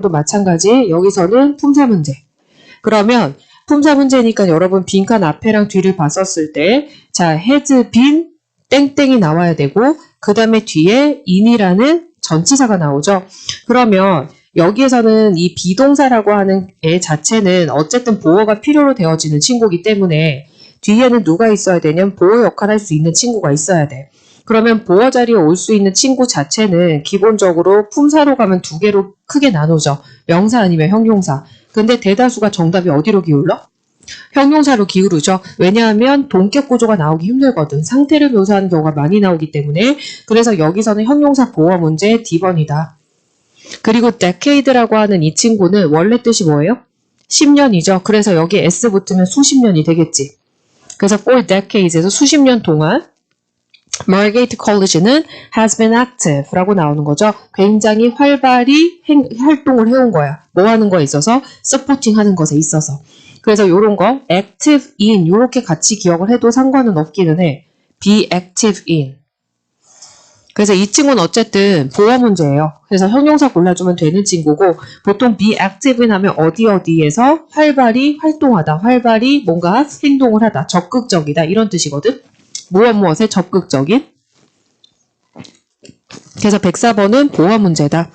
도 마찬가지 여기서는 품사 문제. 그러면 품사 문제니까 여러분 빈칸 앞에랑 뒤를 봤었을 때 자, has been 땡땡이 나와야 되고 그 다음에 뒤에 in이라는 전치사가 나오죠. 그러면 여기에서는 이 비동사라고 하는 애 자체는 어쨌든 보어가 필요로 되어지는 친구이기 때문에 뒤에는 누가 있어야 되냐면 보어 역할을 할 수 있는 친구가 있어야 돼. 그러면 보어 자리에 올 수 있는 친구 자체는 기본적으로 품사로 가면 두 개로 크게 나누죠. 명사 아니면 형용사. 근데 대다수가 정답이 어디로 기울러? 형용사로 기울으죠. 왜냐하면 동격 구조가 나오기 힘들거든. 상태를 묘사하는 경우가 많이 나오기 때문에 그래서 여기서는 형용사 보어 문제 D번이다. 그리고 decade라고 하는 이 친구는 원래 뜻이 뭐예요? 10년이죠. 그래서 여기 S 붙으면 수십 년이 되겠지. 그래서 for decades에서 수십 년 동안 Margate College는 has been active라고 나오는 거죠. 굉장히 활발히 행- 활동을 해온 거야. 뭐 하는 거에 있어서? 서포팅 하는 것에 있어서. 그래서 요런 거 active in 요렇게 같이 기억을 해도 상관은 없기는 해. be active in. 그래서 이 친구는 어쨌든 보호 문제예요. 그래서 형용사 골라주면 되는 친구고 보통 be active in 하면 어디 어디에서 활발히 활동하다, 활발히 뭔가 행동을 하다, 적극적이다 이런 뜻이거든. 무엇 무엇에 적극적인. 그래서 104번은 보호 문제다.